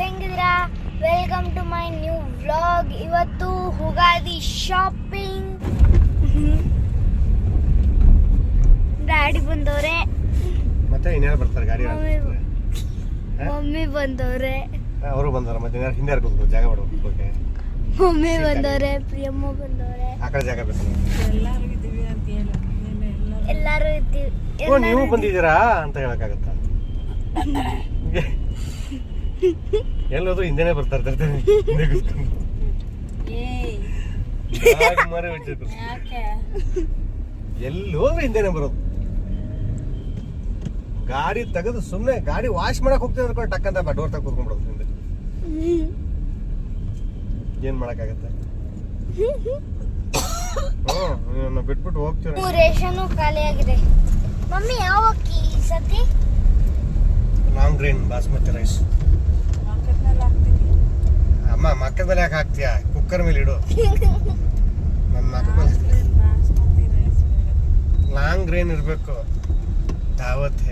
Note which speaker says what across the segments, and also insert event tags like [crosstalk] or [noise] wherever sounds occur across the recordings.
Speaker 1: ಹೆಂಗಿದ್ದೀರಾ? Welcome to my new vlog ಇವತ್ತು Ugadi shopping daddy ಬಂದವ್ರೆ.
Speaker 2: ಮತ್ತೆ ಇನ್ಯಾರು ಬರ್ತಾರೆ ಗಾಡಿ
Speaker 1: ಮಮ್ಮಿ ಮಮ್ಮಿ ಬಂದವ್ರೆ.
Speaker 2: ಅವರು ಬಂದಾರ ಮತ್ತೆ ಇನ್ಯಾರು ಹಿಂದೆ ಯಾರು ಕೂತ್ಕೋ ಜಾಗ ಮಾಡ್ಬೇಕು ಕೂತ್ಕೊಳ್ಳೋಕೆ.
Speaker 1: ಮಮ್ಮಿ ಬಂದವ್ರೆ ಪ್ರಿಯಮ್ಮ ಬಂದವ್ರೆ.
Speaker 2: ಆ ಕಡೆ ಜಾಗ ಬೇಕು
Speaker 1: ಎಲ್ಲರೂ ಇದ್ದೀವಿ
Speaker 2: ಓ ನೀವು ಬಂದಿದ್ದೀರಾ ಅಂತ ಹೇಳಕ್ಕಾಗತ್ತ? ಎಲ್ಲೋದು ಹಿಂದೆನೆ ಬರ್ತಾ ಇರ್ತಾರೆ ಮಾರಿ. ಎಲ್ಲೋದ್ರು ಹಿಂದೆನೆ ಬರೋದು. ಗಾಡಿ ತೆಗೆದು ಸುಮ್ಮನೆ ಗಾಡಿ ವಾಶ್ ಮಾಡಕ್ ಹೋಗ್ತೀನಿ ಅನ್ಕೊಂಡು ಟಕ್ಕಂತ ಡೋರ್ ತಗ ಕೂತ್ಕೊಂಡ್ಬಿಡೋದು ಹಿಂದೆ. ಏನ್ ಮಾಡಕ್ಕಾಗತ್ತೆ? ಹ್ಮ್ ಬಿಟ್ಬಿಟ್ಟು ಹೋಗ್ತೀರ?
Speaker 1: ರೇಷನು ಖಾಲಿ ಆಗಿದೆ ಮಮ್ಮಿ ಯಾವ ಅಕ್ಕಿ ಈ ಸತಿ?
Speaker 2: ಲಾಂಗ್ ಗ್ರೈನ್ ಬಾಸ್ಮತಿ ರೈಸ್ ಅಮ್ಮ ಮಕ್ಕದ ಮೇಲೆ ಯಾಕೆ ಹಾಕ್ತೀಯಾ? ಕುಕ್ಕರ್ ಮೇಲೆ ಇಡು. ನನ್ನ ಮಕ್ಕ ಮೇಲೆ ಲಾಂಗ್ ಗ್ರೈನ್ ಇರಬೇಕು. ದಾವತ್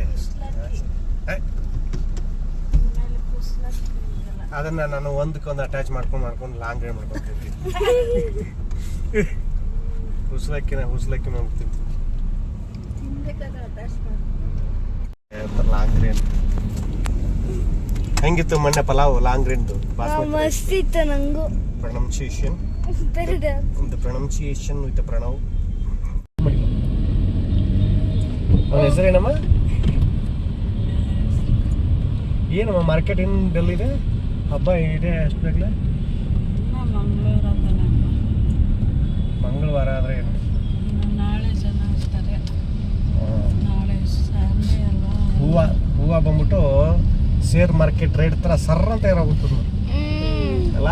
Speaker 2: ಅದನ್ನ ನಾನು ಒಂದಕ್ಕೊಂದು ಅಟ್ಯಾಚ್ ಮಾಡ್ಕೊಂಡು ಮಾಡ್ಕೊಂಡು ಲಾಂಗ್ ಗ್ರೈನ್ ಮಾಡ್ಕೊತೀನಿ ಹುಸ್ಲಕ್ಕಿನ ಹುಸ್ಲಕ್ಕಿ ಮಾಡ್ತೀನಿ ಲಾಂಗ್ ಗ್ರೈನ್ ಹೆಂಗಿತ್ತು ಮೊನ್ನೆ ಪಲಾವ್ ಲಾಂಗ್ ರಿಂದು
Speaker 1: ಮಸ್ತ್ ಇತ್ತು ನಂಗೂ.
Speaker 2: ಪ್ರೊನೌನ್ಸಿಯೇಷನ್
Speaker 1: ಬೇರೆ
Speaker 2: the ವಿತ್ pronoun ಅವನ ಹೆಸರೇನಮ್ಮ? ಏನಮ್ಮ ಮಾರ್ಕೆಟ್ ಇನ್ ಇದೆ? ಹಬ್ಬ ಇದೆ ಬೇಕಲೆ ಮಂಗಳವಾರ ಆದ್ರೆ ಏನು?
Speaker 3: ನಾಳೆ ಜನ ಇರ್ತಾರೆ. ನಾಳೆ ಸಂಡೇ ಅಲ್ವಾ?
Speaker 2: ಹೂವ ಹೂವ ಬಂದ್ಬಿಟ್ಟು ಸೇರ್ ಮಾರ್ಕೆಟ್ ರೇಟ್ ತರ ಸರ್ರ ಅಂತ ಇರಬಹುದು
Speaker 1: ಹ್ಮ್.
Speaker 2: ಅಲ್ಲ?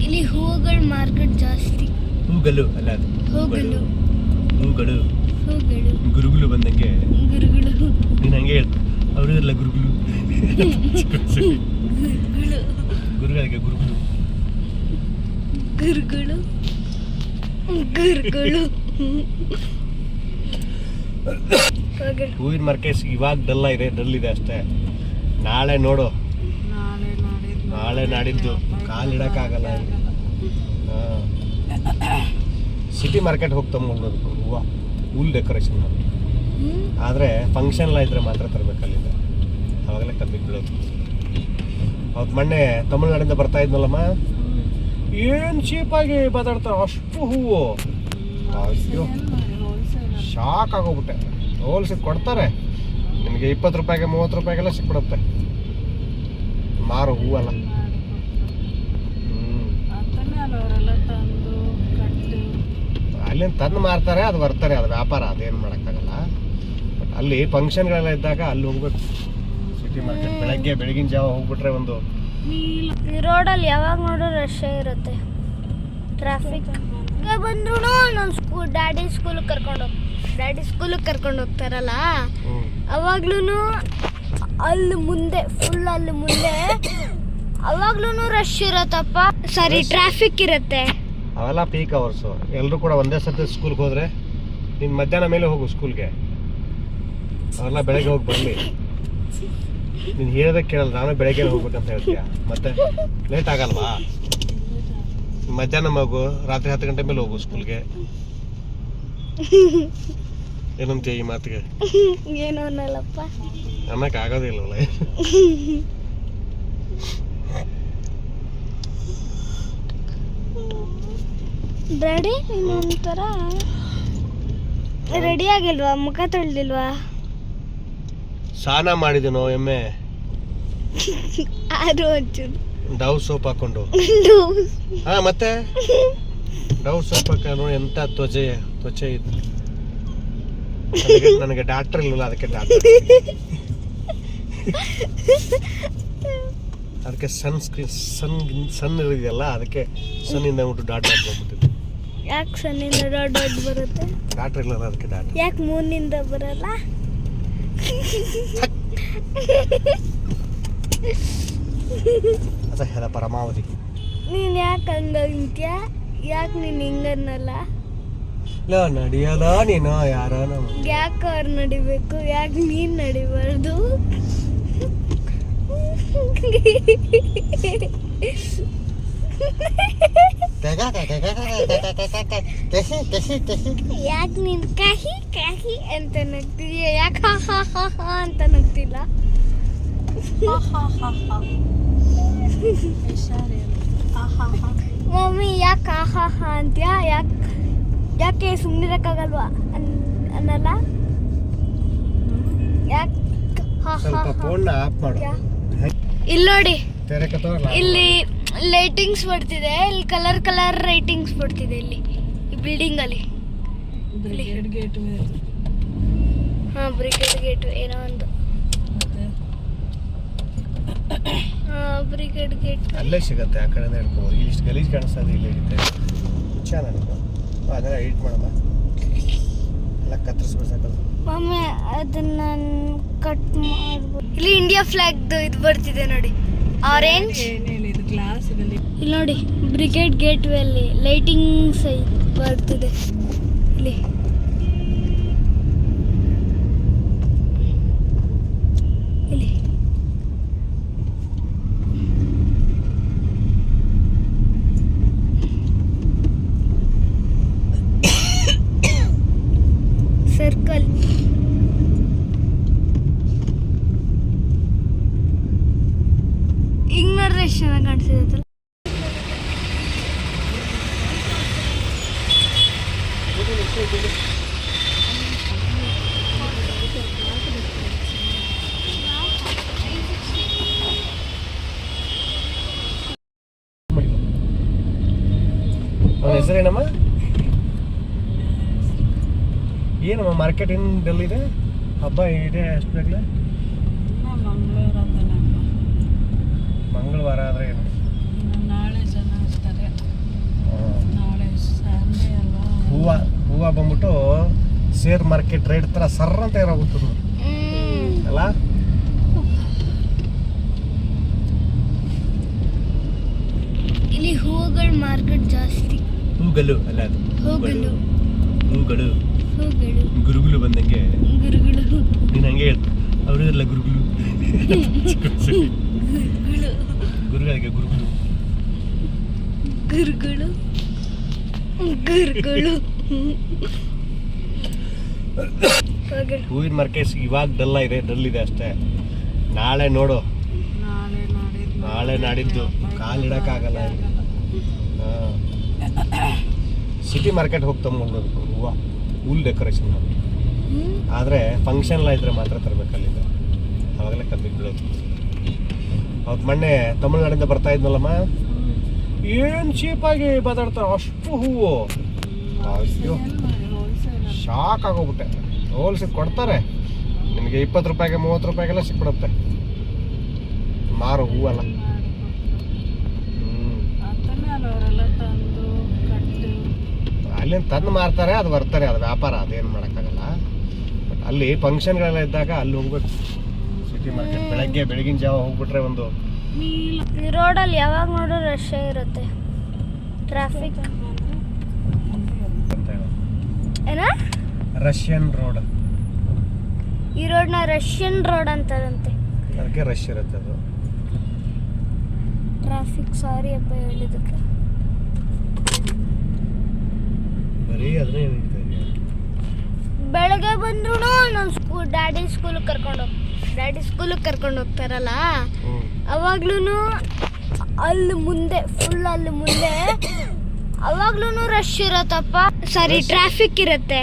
Speaker 1: ಇಲ್ಲಿ ಹೂವುಗಳ ಮಾರ್ಕೆಟ್ ಜಾಸ್ತಿ.
Speaker 2: ಹೂಗಳು ಅಲ್ಲ ಅದು
Speaker 1: ಹೂಗಳು.
Speaker 2: ಹೂಗಳು.
Speaker 1: ಹೂಗಳು.
Speaker 2: ಗುರುಗುಲು ಬಂದಂಗೆ
Speaker 1: ಗುರುಗಳು.
Speaker 2: ನೀನು ಹಂಗೆ ಹೇಳ್ ಗುರುಗಳು
Speaker 1: ಗುರುಗಳು.
Speaker 2: ಗುರುಗಳಿಗೆ
Speaker 1: ಗುರುಗಳು. ಗುರುಗಳು. ಗುರುಗಳು.
Speaker 2: ಹೂವಿನ ಮಾರ್ಕೆಟ್ ಇವಾಗ ಡಲ್ ಇದೆ ಡಲ್ ಇದೆ ಅಷ್ಟೇ. ನಾಳೆ ನೋಡು.
Speaker 3: ನಾಳೆ ನಾಡಿದ್ದು.
Speaker 2: ಕಾಲಿಡಕ್ಕಾಗಲ್ಲ ಸಿಟಿ ಮಾರ್ಕೆಟ್ ಹೋಗಿ ತಗೊಂಡು ಹೂವು. ಹೂಲ್ ಡೆಕೋರೇಷನ್
Speaker 1: ಆದ್ರೆ
Speaker 2: ಆದರೆ ಫಂಕ್ಷನ್ ಎಲ್ಲ ಇದ್ರೆ ಮಾತ್ರ ತರಬೇಕು ಅಲ್ಲಿಂದ. ಅವಾಗಲೇ ಕಮ್ಮಿ ಬೀಳೋದು ಅವತ್ತು ಮೊನ್ನೆ ತಮಿಳ್ನಾಡಿಂದ ಬರ್ತಾ ಇದ್ನಲ್ಲಮ್ಮ? ಏನು ಚೀಪಾಗಿ ಮಾತಾಡ್ತಾರೆ ಅಷ್ಟು ಹೂವು. ಅಯ್ಯೋ. ಶಾಕ್ ಆಗೋಗ್ಬಿಟ್ಟೆ. ಹೋಲ್ಸಿದ್ ಕೊಡ್ತಾರೆ. ನಿಮಗೆ ಇಪ್ಪತ್ತು ರೂಪಾಯಿಗೆ ಮೂವತ್ತು ರೂಪಾಯಿಗೆಲ್ಲ ಸಿಕ್ಬಿಡುತ್ತೆ. ಮಾರು ಹೂವಲ್ಲ. ಅಲ್ಲಿಂದ ತಂದು ಮಾರ್ತಾರೆ ಅದು ಬರ್ತಾರೆ ಅದು ವ್ಯಾಪಾರ ಅದೇನು ಮಾಡೋಕ್ಕಾಗಲ್ಲ. ಬಟ್ ಅಲ್ಲಿ ಫಂಕ್ಷನ್ಗಳೆಲ್ಲ ಇದ್ದಾಗ ಅಲ್ಲಿ ಹೋಗ್ಬೇಕು. ಸಿಟಿ ಮಾರ್ಕೆಟ್ ಬೆಳಗ್ಗೆ ಬೆಳಗಿನ ಜಾವ ಹೋಗ್ಬಿಟ್ರೆ ಒಂದು
Speaker 1: ಈ ರೋಡಲ್ಲಿ ಯಾವಾಗ ನೋಡೋ ರಶ್ ಇರುತ್ತೆ. ಟ್ರಾಫಿಕ್ ಬಂದ್ರು ಡ್ಯಾಡಿ ಡ್ಯಾಡಿ ಸ್ಕೂಲಿಗೆ ಕರ್ಕೊಂಡು ಹೋಗ್ತಾರಲ್ಲ ಅವಾಗ್ಲೂ ಅಲ್ಲಿ ಮುಂದೆ ಫುಲ್ ಅಲ್ಲಿ ಮುಂದೆ ಅವಾಗ್ಲೂ ರಶ್ ಇರತ್ತಪ್ಪ. ಸಾರಿ ಟ್ರಾಫಿಕ್ ಇರುತ್ತೆ.
Speaker 2: ಅವೆಲ್ಲ ಪೀಕ್ ಅವರ್ಸ್ ಎಲ್ಲರೂ ಕೂಡ ಒಂದೇ ಸತಿ ಸ್ಕೂಲ್ಗೆ ಹೋದ್ರೆ ನೀನು ಮಧ್ಯಾಹ್ನ ಮೇಲೆ ಹೋಗು ಸ್ಕೂಲ್ಗೆ ಅವೆಲ್ಲ ಬೆಳಗ್ಗೆ ಹೋಗಿ ಬರಲಿ. ನೀನು ಹೇಳೋದಕ್ಕೆ ಕೇಳಲ್ಲ ನಾನು ಬೆಳಗ್ಗೆ ಹೋಗ್ಬೇಕಂತ ಹೇಳ್ತೀಯ? ಮತ್ತೆ ಲೇಟ್ ಆಗಲ್ವಾ? ಮಧ್ಯಾಹ್ನ ಮಗು ರಾತ್ರಿ ಹತ್ತು ಗಂಟೆ ಮೇಲೆ ಹೋಗು ಸ್ಕೂಲ್ಗೆ [laughs] ಏನಂತೀಯ ಈ ಮಾತಿಗೆ? [laughs]
Speaker 1: ಏನು ಅನ್ನಲ್ಲಪ್ಪ.
Speaker 2: ಅನ್ನಕ್ಕೆ ಆಗೋದಿಲ್ಲವಲ್ಲ
Speaker 1: ಡ್ಯಾಡಿ [laughs] ನೀನು ಒಂಥರ ರೆಡಿ ಆಗಿಲ್ವಾ? ಮುಖ ತೊಳ್ದಿಲ್ವಾ
Speaker 2: ಸ್ನಾನ ಮಾಡಿದನೋ ಎಮ್ಮೆ? [laughs]
Speaker 1: ಅದು ಒಂಚೂರು
Speaker 2: ಡವ್ ಸೋಪ್ ಹಾಕೊಂಡು. ಹಾ ಮತ್ತೆ? ಡವ್ ಸೋಪ್ ಹಾಕೊಂಡು ಎಂತ ತ್ವಚೆ ತ್ವಚೆ ಇದು. ನನಗೆ ಡಾಕ್ಟರ್ ಇಲ್ಲ ಅದಕ್ಕೆ ಡಾಕ್ಟರ್ ಅದಕ್ಕೆ ಸನ್ ಸ್ಕ್ರೀನ್ ಸನ್ ಸನ್ ಇದೆಯಲ್ಲ ಅದಕ್ಕೆ ಸನ್ನಿಂದ ಬಿಟ್ಟು ಡಾಟ್ ಬಂದ್ಬಿಟ್ಟಿದೆ.
Speaker 1: ಯಾಕೆ ಸನ್ ಇಂದ ಡಾಟ್ ಡಾಟ್ ಬರುತ್ತೆ?
Speaker 2: ಡಾಕ್ಟರ್ ಇಲ್ಲ ಅದಕ್ಕೆ ಡಾಟ್
Speaker 1: ಯಾಕೆ ಮೂನಿಂದ ಬರಲ್ಲ?
Speaker 2: ಹೇಳ ಪರಮಾವಧಿ.
Speaker 1: ನೀನು ಯಾಕೆ ಹಂಗಂತ್ಯ ಯಾಕೆ ನೀನು ಹಿಂಗನ್ನಲ್ಲ?
Speaker 2: ಇಲ್ಲ ನಡಿಯಲ್ಲ ನೀನು ಯಾರಾನ
Speaker 1: ಯಾಕೆ ಅವ್ರು ನಡಿಬೇಕು ಯಾಕೆ ನೀನ್ ನಡಿಬಾರ್ದು ಯಾಕೆ ನೀನ್ ಕಹಿ ಕಹಿ ಅಂತ ನಗ್ತಿದೀಯ ಯಾಕೆ ಹಾ ಹಾ ಹಾ ಅಂತ ನಗ್ತಿಲ್ಲ ಮಮ್ಮಿ ಯಾಕೆ ಹಾ ಹಾ ಹಾ ಅಂತ್ಯಾ ಯಾಕೆ ಯಾಕೆ ಸುಮ್ಮನಿರಕ್ಕಾಗಲ್ವಾ ಅನ್ ಅನ್ನಲ್ಲ? ಯಾಕೆ
Speaker 2: ಸ್ವಲ್ಪ ಆಫ್ ಮಾಡು.
Speaker 1: ಇಲ್ಲಿ ನೋಡಿ. ಇಲ್ಲಿ ಲೈಟಿಂಗ್ಸ್ ಬರ್ತಿದೆ. ಇಲ್ಲಿ ಕಲರ್ ಕಲರ್ ಲೈಟಿಂಗ್ಸ್ ಬರ್ತಿದೆ ಇಲ್ಲಿ. ಈ ಬಿಲ್ಡಿಂಗ್ ಅಲ್ಲಿ. ಹಾ ಬ್ರಿಗೇಡ್ ಗೇಟ್ ಏನೋ ಒಂದು. ಬ್ರಿಗೇಡ್ ಗೇಟ್
Speaker 2: ಅಲ್ಲೇ ಸಿಗತ್ತೆ ಆ ಕಡೆ ಇಷ್ಟು ಗಲೀಜ್ ಕಾಣಿಸ್ತಾ ಇದೆ ಇಲ್ಲಿ ಹಿಡಿತೆ ಅದನ್ನ ಎಡಿಟ್ ಮಾಡಮ್ಮ. ಎಲ್ಲ ಕತ್ತರಿಸ್ಬಿಡ್ಸಕ್ಕಲ್ಲ
Speaker 1: ಮಮ್ಮಿ ಅದನ್ನ ಕಟ್ ಮಾಡ್ಬೋದು. ಇಲ್ಲಿ ಇಂಡಿಯಾ ಫ್ಲಾಗ್ ಇದು ಬರ್ತಿದೆ ನೋಡಿ. ಆರೆಂಜ್
Speaker 3: ಗ್ಲಾಸ್ದಲ್ಲಿ
Speaker 1: ಇಲ್ಲಿ ನೋಡಿ ಬ್ರಿಗೇಡ್ ಗೇಟ್ ವೇ ಅಲ್ಲಿ ಲೈಟಿಂಗ್ಸ್ ಬರ್ತಿದೆ. ಇಲ್ಲಿ.
Speaker 2: ಅವನ ಹೆಸರೇನಮ್ಮ? ಏನಮ್ಮ ಮಾರ್ಕೆಟ್ ಇದೆ ಹಬ್ಬ ಇದೆ ಅಷ್ಟು ಬೇಗಲೇ
Speaker 3: ಮಂಗಳವಾರ
Speaker 2: ಆದರೆ ಏನು?
Speaker 3: ನಾಳೆ ಜನ ಇರ್ತಾರೆ. ನಾಳೆ ಸಂಡೇ ಅಲ್ವಾ?
Speaker 2: ಹೂವು ಹೂವು ಬಂದ್ಬಿಟ್ಟು ಶೇರ್ ಮಾರ್ಕೆಟ್ ರೇಟ್ ಥರ ಸರ್ರ ಅಂತ ಇರೋಗುತ್ತೆ ಅಲ್ಲ?
Speaker 1: ಇಲ್ಲಿ ಹೂವುಗಳ ಮಾರ್ಕೆಟ್ ಜಾಸ್ತಿ.
Speaker 2: ಹೂಗಲು ಅಲ್ಲ ಅದು
Speaker 1: ಹೂಗಳು.
Speaker 2: ಹೂಗಳು.
Speaker 1: ಹೂಗಳು.
Speaker 2: ಗುರುಗುಲು ಬಂದಂಗೆ.
Speaker 1: ಗುರುಗಳು.
Speaker 2: ನೀನು ಹಂಗೆ ಹೇಳ್ತು ಅವರು ಇರಲ್ಲ ಗುರುಗುಲು
Speaker 1: ಗುರುಗಳು.
Speaker 2: ಗುರುಗಳಿಗೆ
Speaker 1: ಗುರುಗಳು. ಗುರುಗಳು. ಗುರುಗಳು.
Speaker 2: ಹೂವಿನ ಮಾರ್ಕೆಟ್ ಇವಾಗ ಡಲ್ ಇದೆ ಡಲ್ ಇದೆ ಅಷ್ಟೇ. ನಾಳೆ ನೋಡು.
Speaker 3: ನಾಳೆ ನಾಡಿದ್ದು.
Speaker 2: ಕಾಲಿಡಕ್ಕಾಗಲ್ಲ ನಾಡಿದ್ದು. ಕಾಲು ಇಡಕ್ಕಾಗಲ್ಲ ಇಲ್ಲಿ. ಸಿಟಿ ಮಾರ್ಕೆಟ್ ಹೋಗಿ ತಗೊಂಡು ಹೂವು ಹೂಲ್ ಡೆಕೋರೇಷನ್
Speaker 1: ಹ್ಮ್.
Speaker 2: ಆದರೆ ಫಂಕ್ಷನ್ ಎಲ್ಲ ಇದ್ರೆ ಮಾತ್ರ ತರಬೇಕು ಅಲ್ಲಿಂದ. ಅವಾಗಲೇ ಕಮ್ಮಿ ಬೀಳೋದು ಅವತ್ತು ಮೊನ್ನೆ ತಮಿಳ್ನಾಡಿಂದ ಬರ್ತಾ ಇದ್ನಲ್ಲಮ್ಮ? ಏನು ಚೀಪಾಗಿ ಮಾತಾಡ್ತಾರೆ ಅಷ್ಟು ಹೂವು. ಅಯ್ಯೋ ಶಾಕ್ ಆಗೋಗ್ಬಿಟ್ಟೆ. ಹೋಲ್ಸಿ ಕೊಡ್ತಾರೆ. ನಿಮಗೆ ಇಪ್ಪತ್ತು ರೂಪಾಯಿಗೆ, ಮೂವತ್ತು ರೂಪಾಯಿಗೆಲ್ಲ ಸಿಕ್ಬಿಡುತ್ತೆ. ಮಾರು ಹೂವಲ್ಲ ಹ್ಞೂ
Speaker 3: ಅದನ್ನೇ ಅಲ್ಲ ಅವರೆಲ್ಲ ತಂದು ಕಟ್ಟು
Speaker 2: ಅಲ್ಲಿಂದ ತಂದು ಮಾರ್ತಾರೆ ಅದು ಬರ್ತಾರೆ ಅದು ವ್ಯಾಪಾರ ಅದೇನು ಮಾಡೋಕ್ಕಾಗಲ್ಲ. ಬಟ್ ಅಲ್ಲಿ ಫಂಕ್ಷನ್ಗಳೆಲ್ಲ ಇದ್ದಾಗ ಅಲ್ಲಿ ಹೋಗ್ಬೇಕು. ಸಿಟಿ ಮಾರ್ಕೆಟ್ ಬೆಳಗ್ಗೆ ಬೆಳಗಿನ ಜಾವ ಹೋಗ್ಬಿಟ್ರೆ ಒಂದು
Speaker 1: ಈ ರೋಡಲ್ಲಿ ಯಾವಾಗ ನೋಡೋ ರಶ್ ಇರುತ್ತೆ ಟ್ರಾಫಿಕ್ ಏನ?
Speaker 2: ರಷ್ಯನ್ ರೋಡ್
Speaker 1: ಈ ರೋಡ್ನ ರಷ್ಯನ್ ರೋಡ್ ಅಂತಾರಂತೆ.
Speaker 2: ಅದಕ್ಕೆ ರಶ್ ಇರುತ್ತೆ ಅದು.
Speaker 1: ಟ್ರಾಫಿಕ್ ಸಾರಿ ಅಪ್ಪ ಹೇಳಿದಕ್ಕೆ
Speaker 2: ಬರೀ ಅದನ್ನೇ
Speaker 1: ಬೆಳಗ್ಗೆ ಬಂದ್ರು ನಾನು ಸ್ಕೂಲ್ ಡ್ಯಾಡಿ ಸ್ಕೂಲಿಗೆ ಕರ್ಕೊಂಡು ಹೋಗ್ ಡ್ಯಾಡಿ ಸ್ಕೂಲಿಗೆ ಕರ್ಕೊಂಡು ಹೋಗ್ತಾರಲ್ಲ? ಅವಾಗ್ಲೂ ಅಲ್ಲಿ ಮುಂದೆ ಫುಲ್ ಅಲ್ಲಿ ಮುಂದೆ ಅವಾಗ್ಲೂ ರಶ್ ಇರತ್ತಪ್ಪ. ಸಾರಿ ಟ್ರಾಫಿಕ್ ಇರುತ್ತೆ.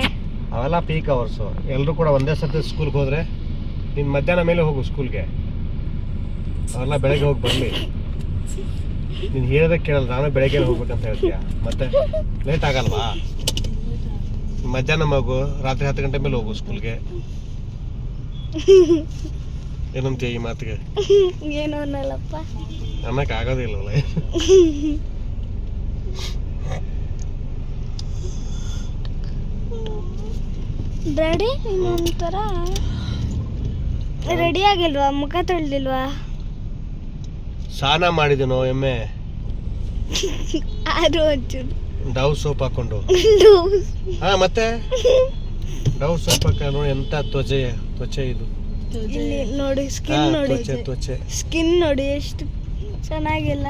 Speaker 2: ಅವೆಲ್ಲ ಪೀಕ್ ಅವರ್ಸು ಎಲ್ಲರೂ ಕೂಡ ಒಂದೇ ಸತಿ ಸ್ಕೂಲ್ಗೆ ಹೋದ್ರೆ ನೀನು ಮಧ್ಯಾಹ್ನ ಮೇಲೆ ಹೋಗು ಸ್ಕೂಲ್ಗೆ. ಅವೆಲ್ಲ ಬೆಳಗ್ಗೆ ಹೋಗಿ ಬರಲಿ. ನೀನು ಹೇಳೋದಕ್ಕೆ ಕೇಳಲ್ಲ ನಾನು ಬೆಳಗ್ಗೆ ಹೋಗ್ಬೇಕಂತ ಹೇಳ್ತೀಯ? ಮತ್ತೆ ಲೇಟ್ ಆಗಲ್ವಾ? ಮಧ್ಯಾಹ್ನ ಮಗು ರಾತ್ರಿ ಹತ್ತು ಗಂಟೆ ಮೇಲೆ ಹೋಗು ಸ್ಕೂಲ್ಗೆ. [laughs] ಏನಂತೀಯ ಈ ಮಾತಿಗೆ?
Speaker 1: ಏನು ಅನ್ನಲ್ಲಪ್ಪ.
Speaker 2: ಅನ್ನಕ್ಕೆ ಆಗೋದಿಲ್ಲ
Speaker 1: ಡ್ಯಾಡಿ ಇನ್ನೊಂಥರ. ರೆಡಿ ಆಗಿಲ್ವಾ? ಮುಖ ತೊಳ್ದಿಲ್ವಾ?
Speaker 2: ಸ್ನಾನ ಮಾಡಿದನೋ ಎಮ್ಮೆ?
Speaker 1: ಅದು ಒಂಚೂರು.
Speaker 2: ಡವ್ ಸೋಪ್ ಹಾಕೊಂಡು. ಹಾ ಮತ್ತೆ? ಡವ್ ಸೋಪ್ ಹಾಕೊಂಡು ಎಂತ ತ್ವಚೆ ತ್ವಚೆ ಇದು.
Speaker 1: ಇಲ್ಲಿ ನೋಡಿ ಸ್ಕಿನ್ ನೋಡಿ.
Speaker 2: ತ್ವಚೆ ತ್ವಚೆ.
Speaker 1: ಸ್ಕಿನ್ ನೋಡಿ ಎಷ್ಟು ಚೆನ್ನಾಗಿಲ್ಲ.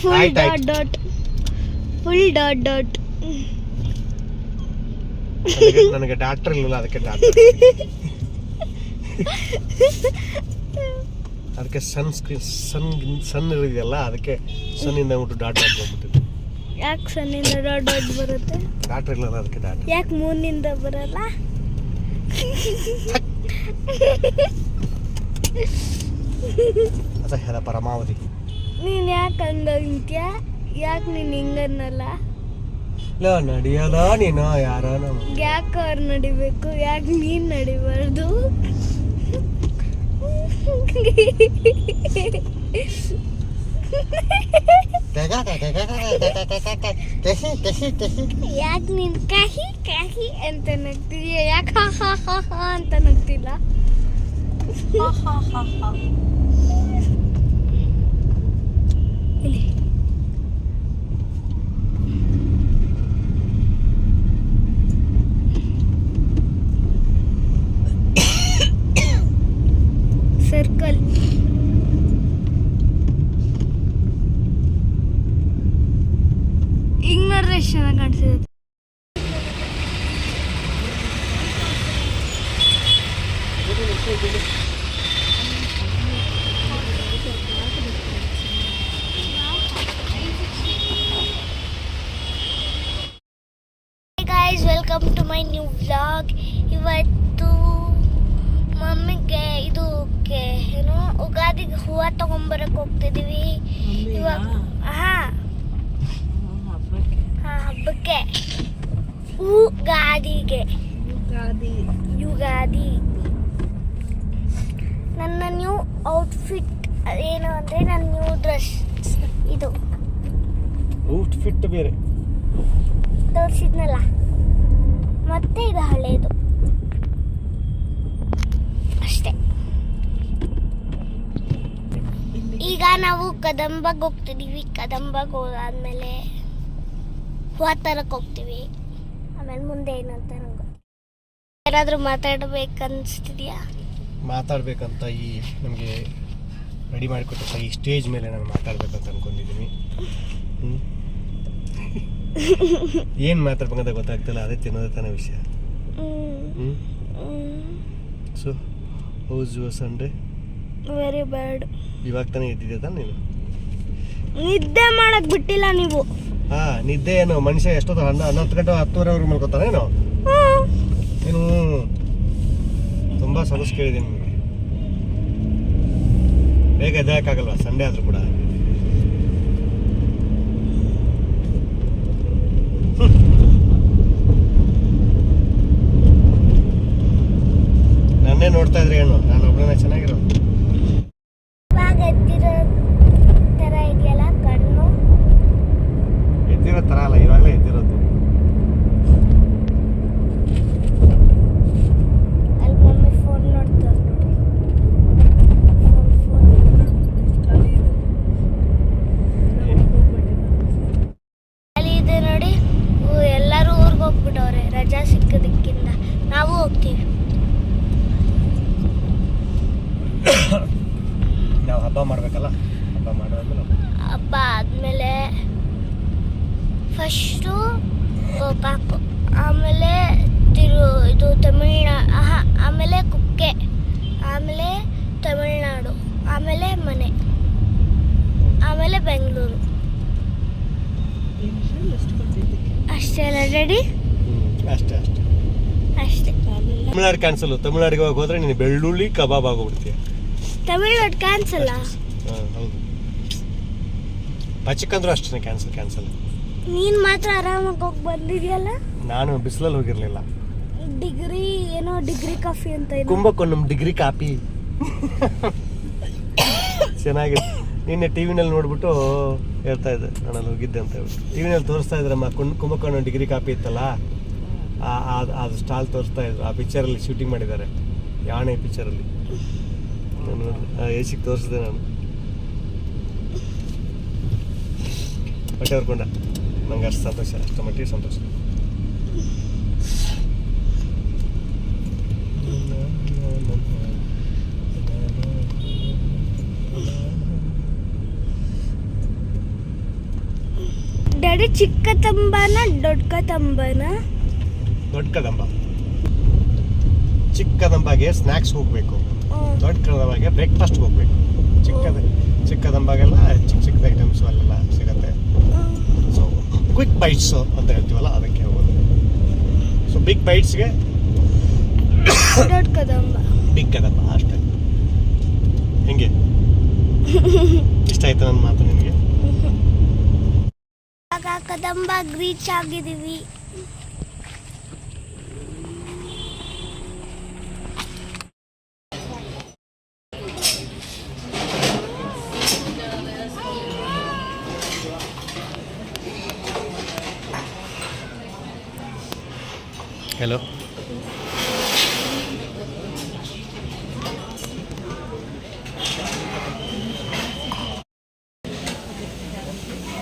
Speaker 1: Full dot dot full dot dot
Speaker 2: ನನಗೆ ಡಾಕ್ಟರ್ ಇಲ್ಲ ಅದಕ್ಕೆ ಡಾಕ್ಟರ್. ಅದಕ್ಕೆ ಸನ್ ಸ್ಕ್ರೀನ್ ಸನ್ ಸನ್ ಇದೆಯಲ್ಲ ಅದಕ್ಕೆ ಸನ್ನಿಂದ ಬಿಟ್ಟು ಡಾಟ್ ಡಾಟ್ ಬಂದ್ಬಿಟ್ಟಿದೆ
Speaker 1: ಯಾಕೆ ಸನ್ನಿಂದ ಡಾಟ್ ಡಾಟ್ ಬರುತ್ತೆ?
Speaker 2: ಡಾಟ್ ಇಲ್ಲಲ್ಲ ಅದಕ್ಕೆ ಡಾಟ್
Speaker 1: ಯಾಕೆ ಮೂನಿಂದ ಬರಲ್ಲ?
Speaker 2: ಅದ ಹೇಳ ಪರಮಾವಧಿ.
Speaker 1: ನೀನ್ ಯಾಕೆ ಹಂಗಂತ್ಯ? ಯಾಕೆ ನೀನ್ ಹಿಂಗನ್ನಲ್ಲ?
Speaker 2: ಇಲ್ಲ ನಡಿಯಲ್ಲ ನೀನು ಯಾರ
Speaker 1: ಯಾಕೆ ಅವ್ರು ನಡಿಬೇಕು? ಯಾಕೆ ನೀನ್ ನಡಿಬಾರ್ದು? [laughs] ಯಾಕೆ ನೀನ್ ಕಹಿ ಕಹಿ ಅಂತ ನಗ್ತಿದೀಯ ಯಾಕೆ ಹಾ ಹಾ ಹಾ ಹಾ ಅಂತ ನಗ್ತಿಲ್ಲ
Speaker 3: ಹಾ ಹಾ ಹಾ ಹಾ
Speaker 1: ಇಲ್ಲಿ guys welcome to my new vlog ಇವತ್ತು ಮಮ್ಮಿಗೆ ಇದು ಕೆ ಏನು ಉಗಾದಿಗೆ ಹೂವು ತಗೊಂಬರಕ್ಕೆ ಹೋಗ್ತಿದೀವಿ. ಇವಾಗ ಹಾ.
Speaker 3: ಹಬ್ಬಕ್ಕೆ.
Speaker 1: ಹಾ ಹಬ್ಬಕ್ಕೆ. ಉಗಾದಿಗೆ.
Speaker 3: ಯುಗಾದಿ
Speaker 1: ಯುಗಾದಿ. ನನ್ನ ನ್ಯೂ ಔಟ್ಫಿಟ್ ಏನು ಅಂದರೆ ನನ್ನ ನ್ಯೂ ಡ್ರೆಸ್ ಇದು.
Speaker 2: ಔಟ್ಫಿಟ್ ಬೇರೆ.
Speaker 1: ತೋರಿಸಿದ್ನಲ್ಲ. ಮತ್ತೆ ಇದು ಹಳೇದು. ಅಷ್ಟೇ. ಈಗ ನಾವು ಕದಂಬಗೆ ಹೋಗ್ತಿದ್ದೀವಿ ಕದಂಬಗೆ ಹೋದಾದ್ಮೇಲೆ ವಾತರಕ್ಕೆ ತರಕ್ಕೆ ಹೋಗ್ತೀವಿ. ಆಮೇಲೆ ಮುಂದೆ ಏನಂತ ನಂಗೆ. ಯಾರಾದರೂ ಮಾತಾಡ್ಬೇಕನ್ನಿಸ್ತಿದ್ಯಾ
Speaker 2: ಮಾತಾಡ್ಬೇಕಂತ ಈ ನಮಗೆ ರೆಡಿ ಮಾಡಿಕೊಟ್ಟಂತ ಈ ಸ್ಟೇಜ್ ಮೇಲೆ ನಾನು ಮಾತಾಡ್ಬೇಕಂತ ಅನ್ಕೊಂಡಿದ್ದೀನಿ [laughs] ಏನು ಮಾತಾಡ್ಬೇಕಂತ ಗೊತ್ತಾಗ್ತಿಲ್ಲ ಅದೇ ತಿನ್ನೋದೇ ತಾನೇ ವಿಷಯ. ಹ್ಞೂ so how's your Sunday
Speaker 1: very bad
Speaker 2: ಇವಾಗ ತಾನೇ ಎದ್ದಿದ್ದೆ ತಾನೆ ನೀನು?
Speaker 1: ನಿದ್ದೆ ಮಾಡಕ್ ಬಿಟ್ಟಿಲ್ಲ ನೀವು.
Speaker 2: ಹಾ ನಿದ್ದೆ ಏನು? ಮನುಷ್ಯ ಎಷ್ಟೊತ್ತು ಹನ್ನೊಂದು ಹನ್ನೊತ್ತು ಗಂಟೆ ಹತ್ತುವರೆವರೆಗೆ ಮಲ್ಕೋತಾನೆ ಏನು? ಏನು? ತುಂಬಾ ಸೊಗಸು ಕೇಳಿದೆ ನಿಮಗೆ. ಬೇಗ ಎದ್ದೇಳಕ್ಕಾಗಲ್ವಾ? ಸಂಡೇ ಆದರೂ ಕೂಡ. [laughs] ನನ್ನೇ ನೋಡ್ತಾ ಇದ್ರೆ ಏನು? ನಾನು ಒಬ್ಬನೇ ಚೆನ್ನಾಗಿರೋದು
Speaker 1: ಇವಾಗ ಎದ್ದಿರೋ ಥರ ಇದೆಯಲ್ಲ ಕಣ್ಣು
Speaker 2: ಎದ್ದಿರೋ ಥರ ಅಲ್ಲ ಇವಾಗಲೇ ಎದ್ದಿರೋದು
Speaker 1: ಅಲ್ಲಿ ಮಮ್ಮಿ ಫೋನ್ ನೋಡ್ತಾರೆ ನೋಡಿ ಫೋನ್
Speaker 3: ಖಾಲಿ ಇದೆ
Speaker 1: ಅಲ್ಲಿ ಇದೆ ನೋಡಿ ಊ- ಎಲ್ಲರೂ ಊರಿಗೆ ಹೋಗ್ಬಿಟ್ಟವ್ರೆ ರಜಾ ಸಿಕ್ಕದಕ್ಕಿಂತ ನಾವು ಹೋಗ್ತೀವಿ
Speaker 2: ನಾವು ಹಬ್ಬ ಮಾಡ್ಬೇಕಲ್ಲ? ಹಬ್ಬ ಮಾಡೋದ್ಮೇಲೆ
Speaker 1: ಹಬ್ಬ ಆದಮೇಲೆ ಫಸ್ಟು ಗೋಪಾಕು ಆಮೇಲೆ ತಿರು ಇದು ತಮಿಳ್ನಾ ಆಹಾ ಆಮೇಲೆ ಕುಕ್ಕೆ ಆಮೇಲೆ ತಮಿಳ್ನಾಡು ಆಮೇಲೆ ಮನೆ ಆಮೇಲೆ ಬೆಂಗಳೂರು. ಅಷ್ಟೇ ಅಲ್ಲ ರೆಡಿ
Speaker 2: ಅಷ್ಟೇ ಅಷ್ಟೇ.
Speaker 1: ಅಷ್ಟೇ.
Speaker 2: ತಮಿಳ್ನಾಡು ಕ್ಯಾನ್ಸಲ್ ತಮಿಳ್ನಾಡಿಗೆ ಹೋಗಿ ಹೋದ್ರೆ ನೀನು ಬೆಳ್ಳುಳ್ಳಿ ಕಬಾಬ್ ಆಗೋಗ್ಬಿಡ್ತೀಯ
Speaker 1: ತಮಿಳ್ನಾಡು ಕ್ಯಾನ್ಸಲ್
Speaker 2: ಹಾಂ ಹೌದು. ಪಚಿಕಂದ್ರು ಅಷ್ಟೇ ಕ್ಯಾನ್ಸಲ್ ಕ್ಯಾನ್ಸಲ್
Speaker 1: ನೀನು ಮಾತ್ರ ಆರಾಮಾಗಿ ಹೋಗಿ ಬಂದಿದ್ಯಲ್ಲ?
Speaker 2: ನಾನು ಬಿಸಿಲಲ್ಲಿ ಹೋಗಿರ್ಲಿಲ್ಲ.
Speaker 1: ಡಿಗ್ರಿ ಏನೋ ಡಿಗ್ರಿ ಕಾಫಿ ಅಂತ ಕುಂಭಕ್ಕೊಂಡು
Speaker 2: ನಮ್ಮ ಡಿಗ್ರಿ ಕಾಪಿ. ಚೆನ್ನಾಗಿದೆ ನಿನ್ನೆ ಟಿ ವಿನಲ್ಲಿ ನೋಡ್ಬಿಟ್ಟು ಹೇಳ್ತಾ ಇದ್ದೆ ನಾನು ಹೋಗಿದ್ದೆ ಅಂತ ಹೇಳ್ಬಿಟ್ಟು. ಟಿ ವಿನಲ್ಲಿ ತೋರಿಸ್ತಾ ಇದ್ರಮ್ಮ ಕುಂ ಕುಂಭಕೋಣಂ ಡಿಗ್ರಿ ಕಾಪಿ ಇತ್ತಲ್ಲ? ಆ- ಅದು ಸ್ಟಾಲ್ ತೋರಿಸ್ತಾ ಇದ್ರು. ಆ ಪಿಕ್ಚರಲ್ಲಿ ಶೂಟಿಂಗ್ ಮಾಡಿದ್ದಾರೆ. ಯಾಣೆ ಪಿಕ್ಚರಲ್ಲಿ ಏಸಿಗೆ ತೋರಿಸಿದೆ ನಾನು. ಬಟ್ಟೆ ಹೊರ್ಕೊಂಡ ನಂಗೆ ಅಷ್ಟು ಸಂತೋಷ ಅಷ್ಟು ಮಟ್ಟಿಗೆ ಸಂತೋಷ.
Speaker 1: ಡ್ಯಾಡಿ ಚಿಕ್ಕ ತಂಬನ ದೊಡ್ಡ ತಂಬನ?
Speaker 2: ದೊಡ್ಡ ಕದಂಬ. ಚಿಕ್ಕ ಕದಂಬಗೆ ಸ್ನ್ಯಾಕ್ಸ್ ಹೋಗಬೇಕು. ದೊಡ್ಡ ಕದಂಬಗೆ ಬ್ರೇಕ್ಫಾಸ್ಟ್ಗೆ ಹೋಗ್ಬೇಕು. ಚಿಕ್ಕದ ಚಿಕ್ಕ ಕದಂಬಗೆಲ್ಲ ಚಿಕ್ಕ ಚಿಕ್ಕದ ಐಟಮ್ಸು ಅಲ್ಲೆಲ್ಲ ಸಿಗುತ್ತೆ. ಸೊ ಕ್ವಿಕ್ ಬೈಟ್ಸು ಅಂತ ಹೇಳ್ತೀವಲ್ಲ ಅದಕ್ಕೆ ಹೋಗೋದು. ಸೊ ಬಿಗ್ ಬೈಟ್ಸ್ಗೆ
Speaker 1: ದೊಡ್ಡ ಕದಂಬ.
Speaker 2: ಬಿಗ್ ಕದಂಬ ಅಷ್ಟೇ. ಹೆಂಗೆ? ಇಷ್ಟ ಆಯ್ತು ನನ್ನ ಮಾತು
Speaker 1: ನಿಮಗೆ ಕದಂಬ ಗ್ರೀಚ್ ಆಗಿದೀವಿ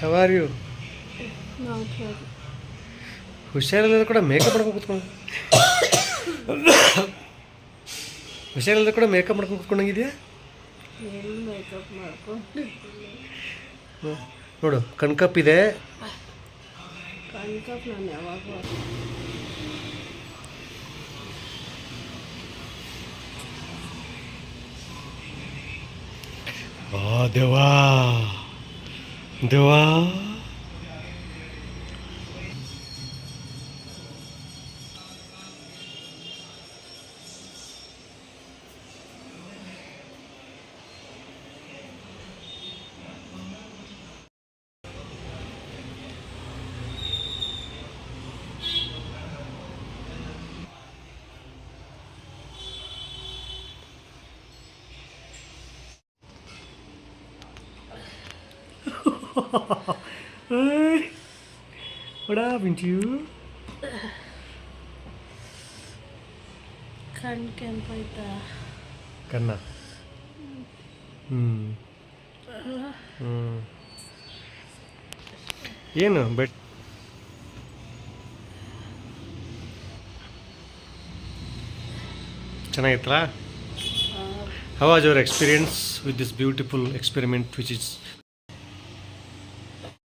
Speaker 2: ಹೌ ಆರ್ ಯು ಹುಷಾರಿಲ್ಲದ ಕೂಡ ಮೇಕಪ್ ಮಾಡ್ಕೊಂಡು ಕೂತ್ಕೊಂಡು. ಹುಷಾರಿಲ್ಲದ ಕೂಡ ಮೇಕಪ್ ಮಾಡ್ಕೊಂಡು ಕೂತ್ಕೊಂಡಂಗಿದ್ಯಾ? ನೋಡು ಕಣ್ಕಪ್ ಇದೆ
Speaker 3: ಕಣ್ಕಪ್ ನಾನು ಯಾವಾಗ
Speaker 2: ಆ ದೇವಾ ದೇವಾ What happened to you?
Speaker 3: ಕಣ್ ಕೆಂಪಾಯ್ತಾ
Speaker 2: ಕನ್ನ ಹ್ಞೂ ಹ್ಞೂ ಏನು bait? ಚೆನ್ನಾಗಿತ್ತಲ್ಲ? How. Was your experience with this beautiful experiment which is